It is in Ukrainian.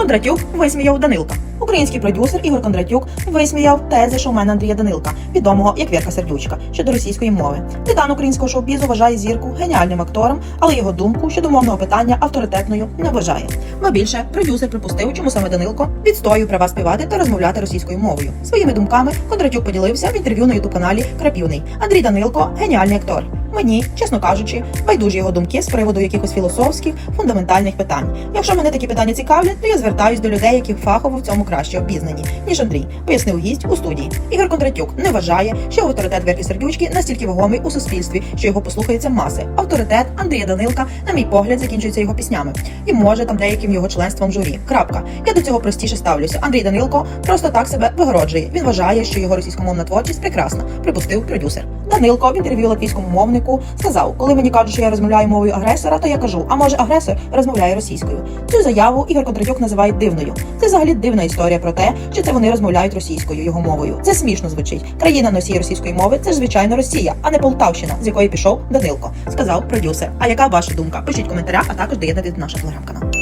Кондратюк висміяв Данилка. Український продюсер Ігор Кондратюк висміяв тези шоумена Андрія Данилка, відомого як Вірка Сердючка, щодо російської мови. Титан українського шоу-бізу вважає зірку геніальним актором, але його думку щодо мовного питання авторитетною не вважає. Ба більше продюсер припустив, чому саме Данилко відстоює права співати та розмовляти російською мовою. Своїми думками Кондратюк поділився в інтерв'ю на ютуб каналі Крапівний. Андрій Данилко геніальний актор. Мені, чесно кажучи, байдужі його думки з приводу якихось філософських фундаментальних питань. Якщо мене такі питання цікавлять, то я звертаюсь до людей, які фахово в цьому краще обізнані, ніж Андрій, пояснив гість у студії. Ігор Кондратюк не вважає, що авторитет Верки Сердючки настільки вагомий у суспільстві, що його послухаються маси. Авторитет Андрія Данилка, на мій погляд, закінчується його піснями. І може там деяким його членством журі. Крапка. Я до цього простіше ставлюся. Андрій Данилко просто так себе вигороджує. Він вважає, що його російськомовна творчість прекрасна, припустив продюсер. Данилко в інтерв'ю латвійському мовнику сказав: коли мені кажуть, що я розмовляю мовою агресора, то я кажу, а може агресор розмовляє російською. Цю заяву Ігор Кондратюк називає дивною. Це взагалі дивна історія про те, що це вони розмовляють російською його мовою. Це смішно звучить. Країна носій російської мови це ж звичайно Росія, а не Полтавщина, з якої пішов Данилко, сказав продюсер. А яка ваша думка? Пишіть в коментарях, а також доєднатись до нашого телеграм-каналу.